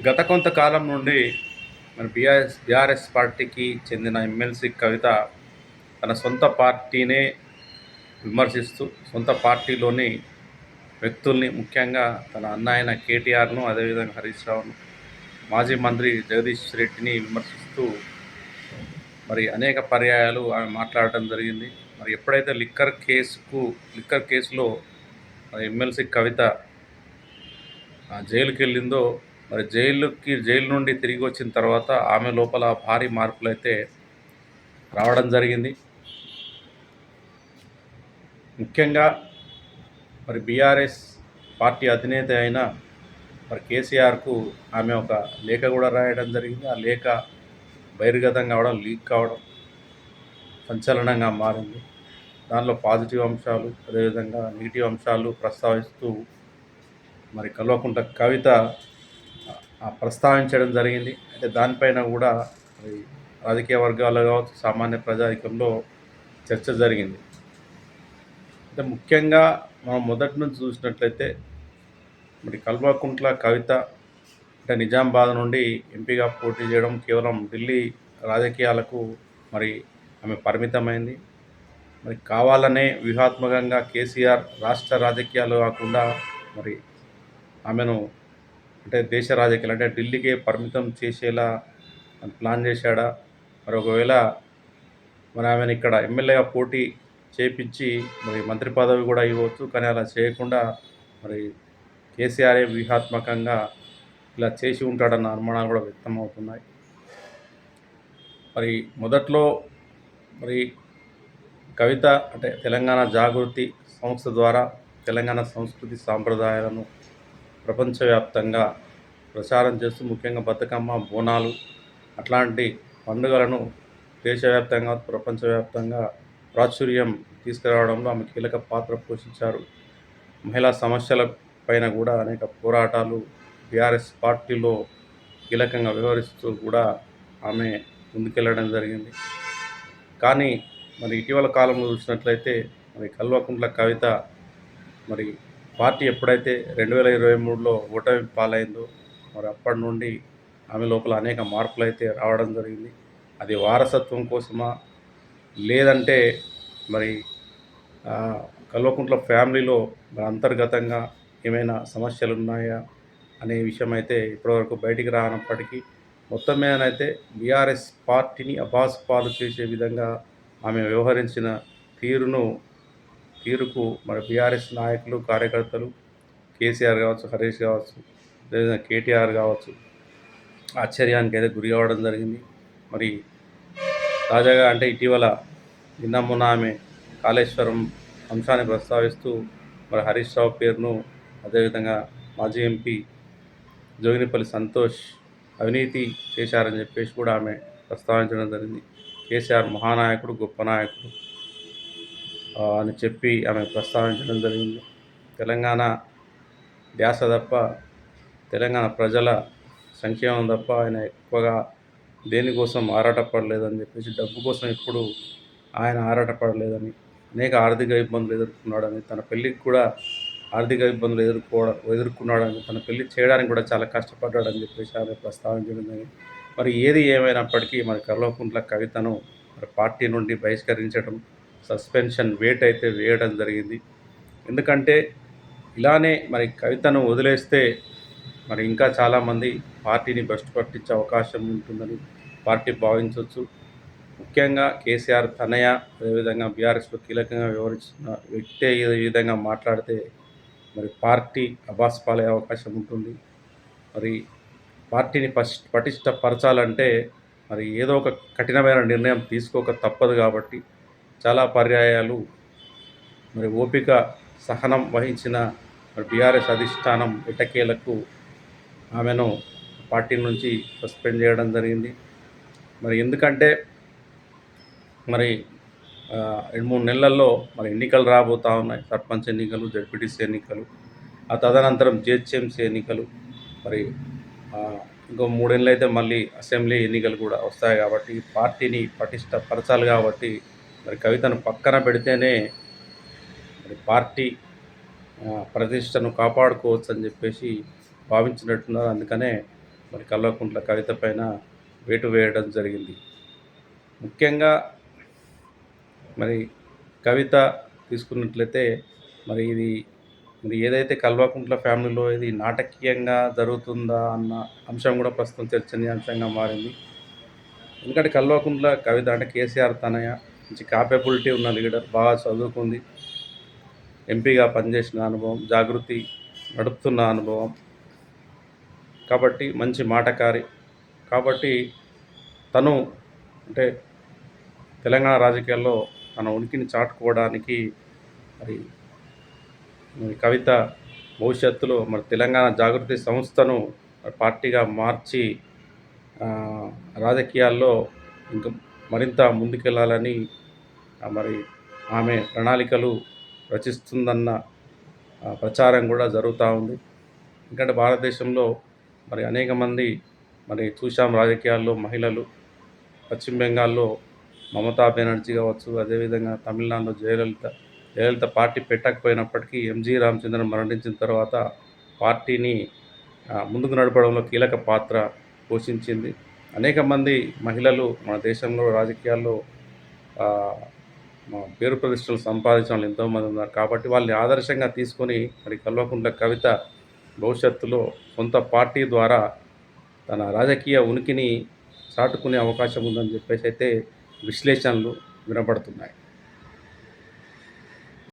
గత కొంతకాలం నుండి మన బీఆర్ఎస్ బీఆర్ఎస్ పార్టీకి చెందిన ఎమ్మెల్సీ కవిత తన సొంత పార్టీనే విమర్శిస్తూ సొంత పార్టీలోని వ్యక్తుల్ని ముఖ్యంగా తన అన్నాయన కేటీఆర్ను అదేవిధంగా హరీష్ రావును మాజీ మంత్రి జగదీష్ రెడ్డిని విమర్శిస్తూ మరి అనేక పర్యాయాలు ఆమె మాట్లాడటం జరిగింది. మరి ఎప్పుడైతే లిక్కర్ కేసుకు లిక్కర్ కేసులో ఎమ్మెల్సీ కవిత ఆ జైలుకి వెళ్ళిందో మరి జైలుకి జైలు నుండి తిరిగి వచ్చిన తర్వాత ఆమె లోపల భారీ మార్పులు అయితే రావడం జరిగింది. ముఖ్యంగా మరి బీఆర్ఎస్ పార్టీ అధినేత అయిన మరి కేసీఆర్కు ఆమె ఒక లేఖ కూడా రాయడం జరిగింది. ఆ లేఖ బహిర్గతం కావడం లీక్ కావడం సంచలనంగా మారింది. దానిలో పాజిటివ్ అంశాలు అదేవిధంగా నెగిటివ్ అంశాలు ప్రస్తావిస్తూ మరి కల్వకుంట కవిత ప్రస్తావించడం జరిగింది. అయితే దానిపైన కూడా రాజకీయ వర్గాల్లో కావచ్చు సామాన్య ప్రజానికంలో చర్చ జరిగింది. అంటే ముఖ్యంగా మనం మొదటి నుంచి చూసినట్లయితే మరి కల్వకుంట్ల కవిత అంటే నిజామాబాద్ నుండి ఎంపీగా పోటీ చేయడం కేవలం ఢిల్లీ రాజకీయాలకు మరి ఆమె పరిమితమైంది. మరి కావాలనే వ్యూహాత్మకంగా కేసీఆర్ రాష్ట్ర రాజకీయాలు కాకుండా మరి ఆమెను అంటే దేశ రాజకీయాలు అంటే ఢిల్లీకే పరిమితం చేసేలా ప్లాన్ చేశాడా? మరి ఒకవేళ మరి ఆమెను ఇక్కడ ఎమ్మెల్యేగా పోటీ చేపించి మరి మంత్రి పదవి కూడా ఇవ్వచ్చు కానీ అలా చేయకుండా మరి కేసీఆరే వ్యూహాత్మకంగా ఇలా చేసి ఉంటాడన్న అనుమానాలు కూడా వ్యక్తమవుతున్నాయి. మరి మొదట్లో మరి కవిత అంటే తెలంగాణ జాగృతి సంస్థ ద్వారా తెలంగాణ సంస్కృతి సాంప్రదాయాలను ప్రపంచవ్యాప్తంగా ప్రచారం చేస్తూ ముఖ్యంగా బతుకమ్మ బోనాలు అట్లాంటి పండుగలను దేశవ్యాప్తంగా ప్రపంచవ్యాప్తంగా ప్రాచుర్యం తీసుకురావడంలో ఆమె కీలక పాత్ర పోషించారు. మహిళా సమస్యల పైన కూడా అనేక పోరాటాలు బీఆర్ఎస్ పార్టీలో కీలకంగా వ్యవహరిస్తూ కూడా ఆమె ముందుకెళ్ళడం జరిగింది. కానీ మరి ఇటీవల కాలంలో చూసినట్లయితే మరి కల్వకుంట్ల కవిత మరి పార్టీ ఎప్పుడైతే రెండు వేల ఇరవై మూడులో ఓటమి పాలైందో మరి అప్పటి నుండి ఆమె లోపల అనేక మార్పులు అయితే రావడం జరిగింది. అది వారసత్వం కోసమా? లేదంటే మరి కల్వకుంట్ల ఫ్యామిలీలో మరి అంతర్గతంగా ఏమైనా సమస్యలు ఉన్నాయా అనే విషయం అయితే ఇప్పటివరకు బయటికి రానప్పటికీ మొత్తం మీదనైతే బీఆర్ఎస్ పార్టీని అబాస్ పాలు చేసే విధంగా ఆమె వ్యవహరించిన తీరును తీరుకు మరి బీఆర్ఎస్ నాయకులు కార్యకర్తలు కేసీఆర్ కావచ్చు హరీష్ కావచ్చు లేదా కేటీఆర్ కావచ్చు ఆశ్చర్యానికి అయితే గురి కావడం జరిగింది. మరి తాజాగా అంటే ఇటీవల నిన్న మొన్న ఆమె కాళేశ్వరం అంశాన్ని ప్రస్తావిస్తూ మరి హరీష్ రావు పేరును అదేవిధంగా మాజీ ఎంపీ జోగినిపల్లి సంతోష్ అవినీతి చేశారని చెప్పేసి కూడా ఆమె ప్రస్తావించడం జరిగింది. కేసీఆర్ మహానాయకుడు గొప్ప నాయకుడు. అని చెప్పి ఆమె ప్రస్తావించడం జరిగింది. తెలంగాణ ధ్యాస తప్ప తెలంగాణ ప్రజల సంక్షేమం తప్ప ఆయన ఎక్కువగా దేనికోసం ఆరాటపడలేదని చెప్పేసి డబ్బు కోసం ఎప్పుడు ఆయన ఆరాటపడలేదని అనేక ఆర్థిక ఇబ్బందులు ఎదుర్కొన్నాడని తన పెళ్ళికి కూడా ఆర్థిక ఇబ్బందులు ఎదుర్కోవడం ఎదుర్కొన్నాడని తన పెళ్ళి చేయడానికి కూడా చాలా కష్టపడ్డాడని చెప్పేసి ఆమె ప్రస్తావించడం మరి ఏది ఏమైనప్పటికీ మరి కల్వకుంట్ల కవితను మరి పార్టీ నుండి బహిష్కరించడం సస్పెన్షన్ వేట్ అయితే వేయడం జరిగింది. ఎందుకంటే ఇలానే మరి కవితను వదిలేస్తే మరి ఇంకా చాలామంది పార్టీని బెస్ట్ పట్టించే అవకాశం ఉంటుందని పార్టీ భావించవచ్చు. ముఖ్యంగా కేసీఆర్ తనయ అదేవిధంగా బీఆర్ఎస్లో కీలకంగా వివరించిన వ్యక్తి ఈ విధంగా మాట్లాడితే మరి పార్టీ అభాస్ పాలే అవకాశం ఉంటుంది. మరి పార్టీని పష్ పటిష్టపరచాలంటే మరి ఏదో ఒక కఠినమైన నిర్ణయం తీసుకోక తప్పదు కాబట్టి చాలా పర్యాయాలు. మరి ఓపిక సహనం వహించిన మరి బీఆర్ఎస్ అధిష్టానం ఇటకేలకు ఆమెను పార్టీ నుంచి సస్పెండ్ చేయడం జరిగింది. మరి ఎందుకంటే మరి రెండు మూడు నెలల్లో మరి ఎన్నికలు రాబోతా ఉన్నాయి. సర్పంచ్ ఎన్నికలు జడ్పీటీసీ ఎన్నికలు ఆ తదనంతరం జిహెచ్ఎంసీ ఎన్నికలు మరి ఇంకో మూడేళ్ళు అయితే మళ్ళీ అసెంబ్లీ ఎన్నికలు కూడా వస్తాయి కాబట్టి పార్టీని పటిష్టపరచాలి కాబట్టి మరి కవితను పక్కన పెడితేనే మరి పార్టీ ప్రతిష్టను కాపాడుకోవచ్చు అని చెప్పేసి భావించినట్టున్నారు. అందుకనే మరి కల్వకుంట్ల కవిత పైన వేటు వేయడం జరిగింది. ముఖ్యంగా మరి కవిత తీసుకున్నట్లయితే మరి ఇది మరి ఏదైతే కల్వకుంట్ల ఫ్యామిలీలో ఇది నాటకీయంగా జరుగుతుందా అన్న అంశం కూడా ప్రస్తుతం చర్చనీయాంశంగా మారింది. ఎందుకంటే కల్వకుంట్ల కవిత అంటే కేసీఆర్ తనయ మంచి కాపబిలిటీ ఉన్న లీడర్ బాగా చదువుకుంది. ఎంపీగా పనిచేసిన అనుభవం జాగృతి నడుపుతున్న అనుభవం. కాబట్టి మంచి మాటకారి. కాబట్టి తను అంటే తెలంగాణ రాజకీయాల్లో తన ఉనికిని చాటుకోవడానికి మరి కవిత భవిష్యత్తులో మరి తెలంగాణ జాగృతి సంస్థను పార్టీగా మార్చి రాజకీయాల్లో ఇంకా మరింత ముందుకెళ్ళాలని మరి ఆమె ప్రణాళికలు రచిస్తుందన్న ప్రచారం కూడా జరుగుతూ ఉంది. ఎందుకంటే భారతదేశంలో మరి అనేక మంది మరి చూశాం రాజకీయాల్లో మహిళలు. పశ్చిమ బెంగాల్లో మమతా బెనర్జీ కావచ్చు అదేవిధంగా తమిళనాడులో జయలలిత జయలలిత పార్టీ పెట్టకపోయినప్పటికీ ఎంజీ రామచంద్రన్ మరణించిన తర్వాత పార్టీని ముందుకు నడపడంలో కీలక పాత్ర పోషించింది. అనేక మంది మహిళలు మన దేశంలో రాజకీయాల్లో పేరు ప్రతిష్టలు సంపాదించిన వాళ్ళు ఎంతోమంది ఉన్నారు. కాబట్టి వాళ్ళని ఆదర్శంగా తీసుకొని మరి కల్వకుంట్ల కవిత భవిష్యత్తులో సొంత పార్టీ ద్వారా తన రాజకీయ ఉనికిని చాటుకునే అవకాశం ఉందని చెప్పేసి అయితే విశ్లేషణలు వినపడుతున్నాయి